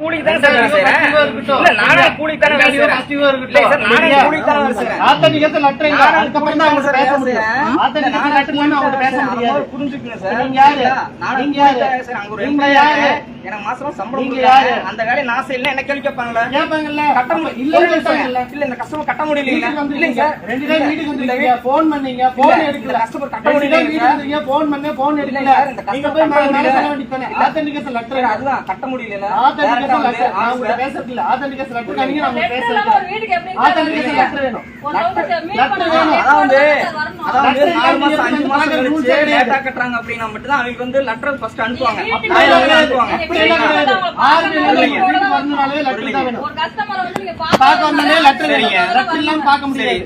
கூலிக்கு தானே சார் வேலை செய்றேன். இல்ல, நானும் கூலிக்கு தானே வேலை செய்றேன். இல்ல சார், நானும் கூலிக்கு தானே வேலை செய்றேன். ஆத்தன்டிகேஷன் லெட்டர் இல்ல. நானும் அதுக்கப்புறம் தான் அவங்க பேச முடியும். இல்ல, ஆத்தன்டிகேஷன் நானும் லெட்டர் இல்லாம அவங்க பேச அந்த முடியாது. மாதிரி புரிஞ்சுக்கங்க சார். நீங்க யாரு? நானும் நீங்க கூலிக்கு யாரு? தானே வேலை செய்றேன். அங்க ஒரு நீங்க employee யாரு? எனக்கு மாசமா சம்பளம் நீங்க கொடுக்குறாங்க. யாரு? அந்த வேலையை நான் செய்யல என்ன கேள்வி கேட்பாங்களா கேட்பாங்கல்ல? கட்ட. இல்ல இந்த கஸ்டமர் கட்ட முடியல வந்தீங்க. சார் ரெண்டு நாள் வீட்டுக்கு இல்ல, பண்ணீங்க. இல்ல, எடுக்கல. கட்ட முடியல வீட்டுக்கு phone பண்ணேன். phone எடுக்கல. இல்ல நீங்க போய் authentication letter சரி, இல்ல. அதுதான் கட்ட முடியல அதாவது லேட்டா கட்டுறாங்க அப்படின்னா மட்டும் தான் அவங்க வந்து லெட்டர் ஃபர்ஸ்ட் அனுப்புவாங்க.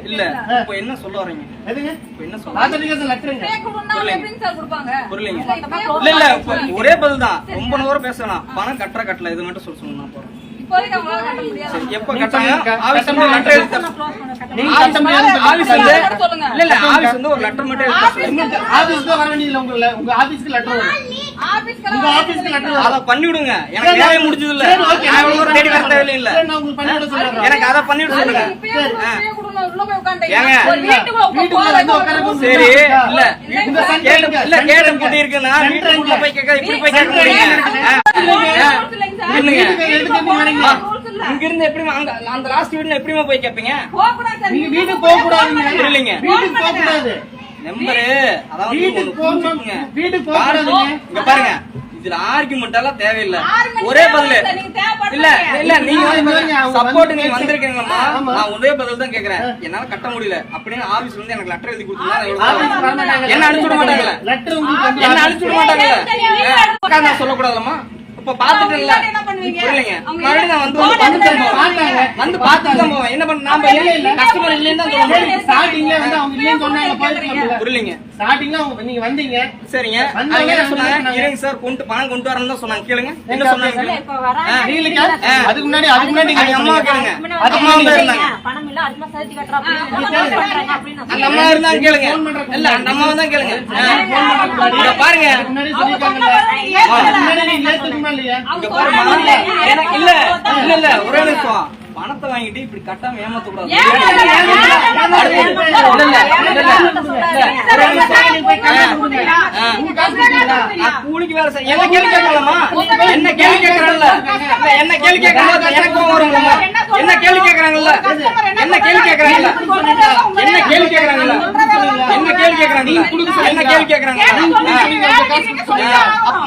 இல்ல. இப்போ என்ன சொல்ல வரீங்க ஒரே பதில் தான். ரொம்ப நேரம் பேசலாம். பணம் கட்டுற கட்டல இது மட்டும் சொல்ல சொன்னா போறோம் கட்ட எப்ப. ஆபீஸ் வந்து கட்டணும். லெட்டர். நீங்க கட்ட ஆபீஸ் சொல்லுங்க. வந்து letter சொல்லுங்க. இல்ல இல்ல ஆபீஸ் வந்து ஒரு லெட்டர் மட்டும் எழுதி தரணும். உங்களுக்கு ஆபீஸ்க்கு வர வேண்டியதில்லை உங்களை உங்க ஆபீஸ்க்கு லெட்டர் வரும் ஆபீஸ்க்கெல்லாம் உங்க வர ஆபீஸ்க்கு வேண்டியது letter அத பண்ணி விடுங்க எனக்கு வேலை முடிஞ்சது இல்ல சரி, okay. நான் இவ்வளவு தேடி வர தேவையில்லை சரி, நான் உங்களுக்கு பண்ணி விட சொல்றேன். எனக்கு அதை பண்ணி விட சொல்லுங்க சரி இல்ல கேட்டு? இல்ல கேட்டு எங்க? பூட்டி இருக்குன்னா வீட்டுக்குள்ள? போய் கேட்க இப்படி போய் கேட்க இங்க இருந்து எப்படி அந்த லாஸ்ட் வீட்ல எப்படிமா போய் கேப்பீங்க. நீங்க வீட்டுக்கு போக கூடாதுங்க இல்லைங்க. வீட்டுக்கு போக கூடாது நம்பரு. அதாவது வீட்டுக்கு. வீட்டுக்கு போக பாருங்க, கூடாதுங்க. இங்க பாருங்க. இதுல ஆர்குமெண்ட் எல்லாம் தேவையில்லை. ஒரே பதில். இல்ல. இல்ல நீங்க சப்போர்ட் நீங்க வந்திருக்கீங்களா. நான் ஒரே பதில் தான் கேக்குறேன். என்னால கட்ட முடியல. அப்படின்னு ஆபீஸ்ல இருந்து எனக்கு லெட்டர் எழுதி கொடுத்தா ஆபீஸ்க்கு வர மாட்டாங்கல்ல. என்ன அனுப்பிச்சு விட மாட்டாங்கல்ல என்ன அனுப்பிச்சு விட மாட்டாங்கல்ல நான் சொல்லக்கூடாதுலமா இப்ப பாத்துட்டேன்ல அவங்க என்ன பண்ணுவீங்க? மறுபடியும் நான் வந்து வந்து. பார்த்தாங்க. வந்து பார்த்துட்டு தான் போவேன். என்ன பண்ண நாம இல்ல, இல்ல. கஸ்டமர் இல்லைன்னு தான் சொல்லுவேன் ஸ்டார்டிங்ல வந்து அவங்க இல்லைன்னு சொன்னாங்க போயிருக்கலாம்ல. புரியலைங்க ஸ்டார்டிங்ல அவங்க நீங்க வந்தீங்க. சரிங்க. அவங்க சொன்னாங்க? இருங்க சார் கொண்டு பணம் கொண்டு வரணும் தான் சொன்னாங்க. கேளுங்க. என்ன சொன்னாங்க? ஆ. அதுக்கு முன்னாடி அதுக்கு முன்னாடி நீங்க அம்மா. கேளுங்க. அதுக்கு அம்மா முன்னாடி இருந்தாங்க பணம் இல்ல அதுமா சேர்த்து கட்டுறா அந்த அப்படின்னு அம்மா இருந்தாங்க கேளுங்க. இல்ல அந்த அம்மா தான் கேளுங்க. பாருங்க. அதுக்கு முன்னாடி சொல்லிருக்காங்கல்ல. இல்லையா? எனக்கு இல்ல இல்ல இல்ல ஒரே நிமிஷம். பணத்தை வாங்கிட்டு இப்படி கட்டாம ஏமாத்த கூடாது. கூலிக்கு வேலை செய்ய என்ன கேள்வி கேட்கலாமா? என்ன கேள்வி கேட்கறாங்கல்ல? என்ன கேள்வி கேட்கறாங்க எனக்கு வரும்ல என்ன கேள்வி கேட்கறாங்கல்ல? என்ன கேள்வி கேட்கறாங்கல்ல? என்ன கேள்வி கேட்கறாங்கல்ல? என்ன கேள்வி என்ன கேள்வி கேட்கறாங்க நீங்க உங்க காசு கொடுக்க சொன்னீங்க.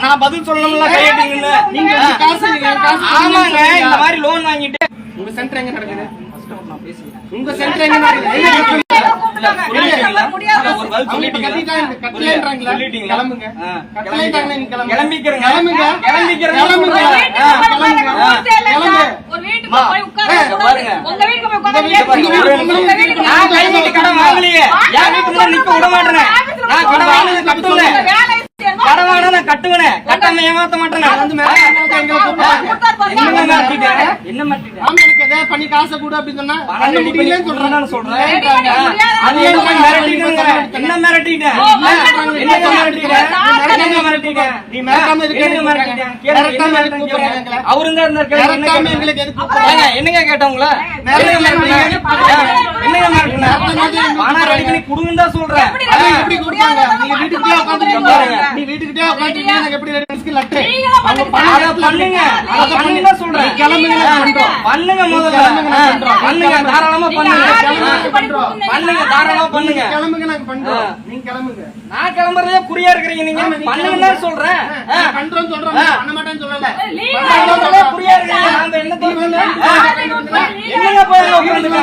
நான் பதில் சொல்லணும்ல கையெழுத்தீங்கன்னு நீங்க காசு நீங்க காசு ஆமாங்க. கொடுக்க இந்த மாதிரி லோன் வாங்கிட்டு உங்க சென்டர் எங்க நடக்குது? உங்க சென்டர் எங்க நடக்குது? கிளம்புங்க. கிளம்புங்க. கிளம்புங்க. பாருங்க. கடன் வாங்கலையே என் நிக்க விட மாட்டேனே நான் கடன் வாங்கினது. கடன் வாங்கினா நான் கட்டுவேனே கட்டாம ஏமாத்த மாட்டேனே. என்ன மாட்டிட்டேன் என்ன பண்ணி காசை கொடு அப்படின்னு சொன்னா, சொல்றேன். இல்லைன்றாங்க. அது என்ன மிரட்டிட்டேங்கிறேன். என்ன மிரட்டிட்டேன்? நீ இருக்க என்னங்க கேட்டவங்கள சொல்றேன். நீங்க வீட்டுக்கிட்டே பாருங்க. நீ வீட்டுக்கிட்டே எனக்கு எப்படி ரெண்டு நிமிஷத்துக்கு லட்டு? நீங்களே அவங்க பண்ணுங்க. சொல்றேன். கிளம்புங்க, பண்றோம். பண்ணுங்க முதல்ல. பண்றோம். பண்ணுங்க, தாராளமா பண்ணுங்க. பண்றோம். பண்ணுங்க, தாராளமா பண்ணுங்க. கிளம்புங்க, நாங்க பண்றோம். ஆ. நீங்க கிளம்புங்க. நான் கிளம்புறதே குறியா இருக்கிறீங்க நீங்க பண்ணுங்கன்னு சொல்றேன் சொல்றோம், ஆ. பண்ண மாட்டேன்னு சொல்லல. குறியா இருக்கிறீங்க நாம என்ன தோணுங்க என்னங்க போய் உட்காந்துங்க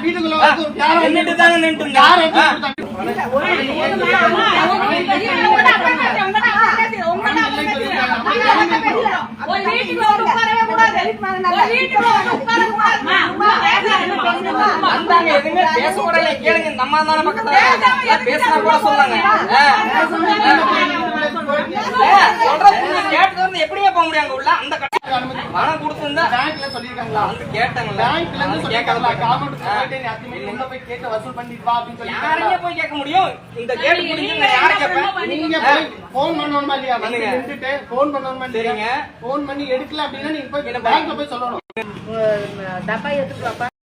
வீட்டுக்குள்ள வந்து ஒரு யாரை வந்து நின்னுட்டு தாங்க நின்னுட்டு யாரை இருந்தேன். வந்து ஆ. கொடுத்தாங்க? ஒரு வீட்டுக்குள்ள வந்து உட்காரவே கூடாது. ஒரு வீட்டுக்குள்ள வந்து உட்கார கூடாது. வந்தாங்க எதுவுமே பேச கூட இல்லை கேளுங்க இந்த அம்மா தானே பக்கத்துல இருக்காங்க. பேசினா கூட சொன்னாங்க ஆ. ஆ, சொல்ற புரிஞ்சு கேட்டு வந்து எப்படியே போக முடியும் அங்க உள்ள அந்த பணம் கொடுத்திருந்தா பேங்க்ல சொல்லிருக்காங்களா வந்து கேட்டாங்கல்ல பேங்க்ல இருந்து சொல்லிருக்காங்களா கவர்மெண்ட் போயிட்டு உள்ள போய் கேட்டு வசூல் பண்ணிட்டு வா அப்படின்னு யாரையே சொல்லிருக்காங்களா போய் கேட்க முடியும் இந்த கேட்டு முடிஞ்சு யாரை கேட்பேன் நீங்க போய் போன் பண்ணணுமா இல்லையா வந்து. நின்னுட்டு போன் பண்ணணுமா சரிங்க. இல்லையா போன் பண்ணி எடுக்கல அப்படின்னா நீங்க போய் பேங்க்ல போய் சொல்லணும் Dapat ya tu berapa?